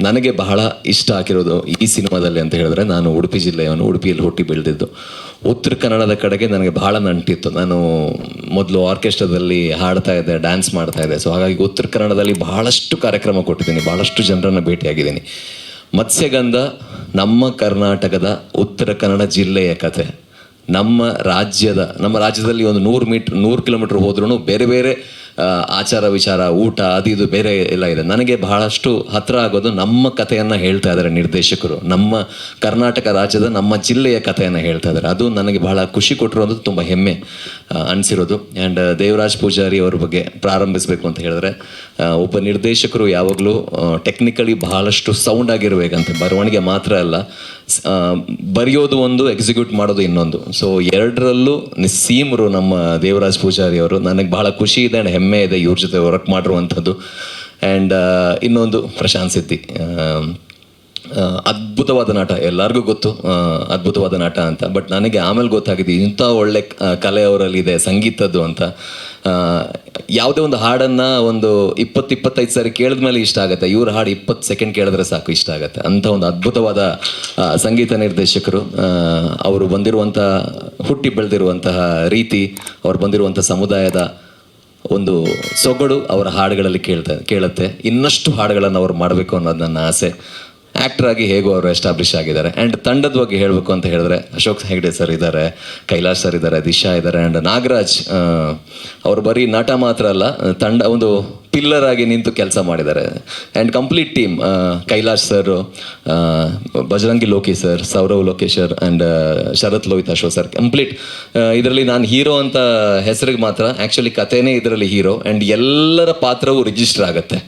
ನನಗೆ ಬಹಳ ಇಷ್ಟ ಆಗಿರೋದು ಈ ಸಿನಿಮಾದಲ್ಲಿ ಅಂತ ಹೇಳಿದ್ರೆ ನಾನು ಉಡುಪಿ ಜಿಲ್ಲೆಯವನು, ಉಡುಪಿಯಲ್ಲಿ ಹುಟ್ಟಿ ಬೆಳೆದಿದ್ದು. ಉತ್ತರ ಕನ್ನಡದ ಕಡೆಗೆ ನನಗೆ ಬಹಳ ನಂಟಿತ್ತು. ನಾನು ಮೊದಲು ಆರ್ಕೆಸ್ಟ್ರಾದಲ್ಲಿ ಹಾಡ್ತಾ ಇದ್ದೆ, ಡ್ಯಾನ್ಸ್ ಮಾಡ್ತಾ ಇದ್ದೆ. ಸೊ ಹಾಗಾಗಿ ಉತ್ತರ ಕನ್ನಡದಲ್ಲಿ ಬಹಳಷ್ಟು ಕಾರ್ಯಕ್ರಮ ಕೊಟ್ಟಿದ್ದೀನಿ, ಬಹಳಷ್ಟು ಜನರನ್ನು ಭೇಟಿಯಾಗಿದ್ದೀನಿ. ಮತ್ಸ್ಯಗಂಧ, ನಮ್ಮ ಕರ್ನಾಟಕದ ಉತ್ತರ ಕನ್ನಡ ಜಿಲ್ಲೆಯ ಕತೆ ನಮ್ಮ ರಾಜ್ಯದ, ನಮ್ಮ ರಾಜ್ಯದಲ್ಲಿ ಒಂದು ನೂರು ಮೀಟ್ರ್ ನೂರು ಕಿಲೋಮೀಟ್ರ್ ಹೋದ್ರೂ ಬೇರೆ ಬೇರೆ ಆಚಾರ ವಿಚಾರ, ಊಟ, ಅದು ಇದು ಬೇರೆ ಎಲ್ಲ ಇದೆ. ನನಗೆ ಬಹಳಷ್ಟು ಹತ್ರ ಆಗೋದು ನಮ್ಮ ಕಥೆಯನ್ನು ಹೇಳ್ತಾ ಇದ್ದಾರೆ ನಿರ್ದೇಶಕರು. ನಮ್ಮ ಕರ್ನಾಟಕ ರಾಜ್ಯದ ನಮ್ಮ ಜಿಲ್ಲೆಯ ಕಥೆಯನ್ನು ಹೇಳ್ತಾ ಇದ್ದಾರೆ. ಅದು ನನಗೆ ಬಹಳ ಖುಷಿ ಕೊಟ್ಟಿರೋದು ತುಂಬ ಹೆಮ್ಮೆ ಅನಿಸಿರೋದು. ಆ್ಯಂಡ್ ದೇವರಾಜ್ ಪೂಜಾರಿ ಅವ್ರ ಬಗ್ಗೆ ಪ್ರಾರಂಭಿಸಬೇಕು ಅಂತ ಹೇಳಿದ್ರೆ ಒಬ್ಬ ನಿರ್ದೇಶಕರು ಯಾವಾಗಲೂ ಟೆಕ್ನಿಕಲಿ ಬಹಳಷ್ಟು ಸೌಂಡ್ ಆಗಿರಬೇಕಂತೆ. ಬರವಣಿಗೆ ಮಾತ್ರ ಅಲ್ಲ ಬರೆಯೋದು ಒಂದು ಎಕ್ಸಿಕ್ಯೂಟ್ ಮಾಡೋದು ಇನ್ನೊಂದು. ಸೊ ಎರಡರಲ್ಲೂ ನಿಸ್ಸೀಮರು ನಮ್ಮ ದೇವರಾಜ್ ಪೂಜಾರಿ ಅವರು, ನನಗೆ ಬಹಳ ಖುಷಿ ಇದೆ ಆ್ಯಂಡ್ ಹೆಮ್ಮೆ ಇದೆ ಇವ್ರ ಜೊತೆ ವರ್ಕ್ ಮಾಡಿರುವಂಥದ್ದು. ಆ್ಯಂಡ್ ಇನ್ನೊಂದು ಪ್ರಶಾಂತ್ ಸಿದ್ದಿ. ಅದ್ಭುತವಾದ ನಾಟ. ಎಲ್ಲರಿಗೂ ಗೊತ್ತು ಅದ್ಭುತವಾದ ನಾಟ ಅಂತ. ಬಟ್ ನನಗೆ ಆಮೇಲೆ ಗೊತ್ತಾಗಿದೆ, ಇಂಥ ಒಳ್ಳೆ ಕಲೆ ಅವರಲ್ಲಿ ಇದೆ ಸಂಗೀತದ್ದು ಅಂತ. ಯಾವುದೇ ಒಂದು ಹಾಡನ್ನು ಒಂದು ಇಪ್ಪತ್ತು ಇಪ್ಪತ್ತೈದು ಸಾರಿ ಕೇಳಿದ ಮೇಲೆ ಇಷ್ಟ ಆಗುತ್ತೆ. ಇವ್ರ ಹಾಡು ಇಪ್ಪತ್ತು ಸೆಕೆಂಡ್ ಕೇಳಿದ್ರೆ ಸಾಕು, ಇಷ್ಟ ಆಗುತ್ತೆ. ಅಂಥ ಒಂದು ಅದ್ಭುತವಾದ ಸಂಗೀತ ನಿರ್ದೇಶಕರು ಅವರು ಬಂದಿರುವಂಥ, ಹುಟ್ಟಿ ಬೆಳೆದಿರುವಂತಹ ರೀತಿ, ಅವ್ರು ಬಂದಿರುವಂಥ ಸಮುದಾಯದ ಒಂದು ಸೊಗಡು ಅವರ ಹಾಡುಗಳಲ್ಲಿ ಕೇಳ್ತಾ ಕೇಳುತ್ತೆ. ಇನ್ನಷ್ಟು ಹಾಡುಗಳನ್ನು ಅವ್ರು ಮಾಡಬೇಕು ಅನ್ನೋದು ನನ್ನ ಆಸೆ. ಆ್ಯಕ್ಟರ್ ಆಗಿ ಹೇಗೂ ಅವರು ಎಸ್ಟಾಬ್ಲಿಷ್ ಆಗಿದ್ದಾರೆ. ಆ್ಯಂಡ್ ತಂಡದ ಬಗ್ಗೆ ಹೇಳಬೇಕು ಅಂತ ಹೇಳಿದ್ರೆ, ಅಶೋಕ್ ಹೆಗ್ಡೆ ಸರ್ ಇದ್ದಾರೆ, ಕೈಲಾಶ್ ಸರ್ ಇದ್ದಾರೆ, ದಿಶಾ ಇದ್ದಾರೆ ಆ್ಯಂಡ್ ನಾಗರಾಜ್ ಅವರು ಬರೀ ನಟ ಮಾತ್ರ ಅಲ್ಲ, ತಂಡ ಒಂದು ಪಿಲ್ಲರ್ ಆಗಿ ನಿಂತು ಕೆಲಸ ಮಾಡಿದ್ದಾರೆ. And complete team Kailash sir Bajrangi Loki sir Saurav ಲೋಕೇಶರ್ and Sharath Lohith Ashok sir complete ಇದರಲ್ಲಿ ನಾನು ಹೀರೋ ಅಂತ ಹೆಸರಿಗೆ ಮಾತ್ರ ಆ್ಯಕ್ಚುಲಿ ಕಥೆನೇ ಇದರಲ್ಲಿ ಹೀರೋ ಆ್ಯಂಡ್ ಎಲ್ಲರ ಪಾತ್ರವೂ ರಿಜಿಸ್ಟರ್ ಆಗುತ್ತೆ.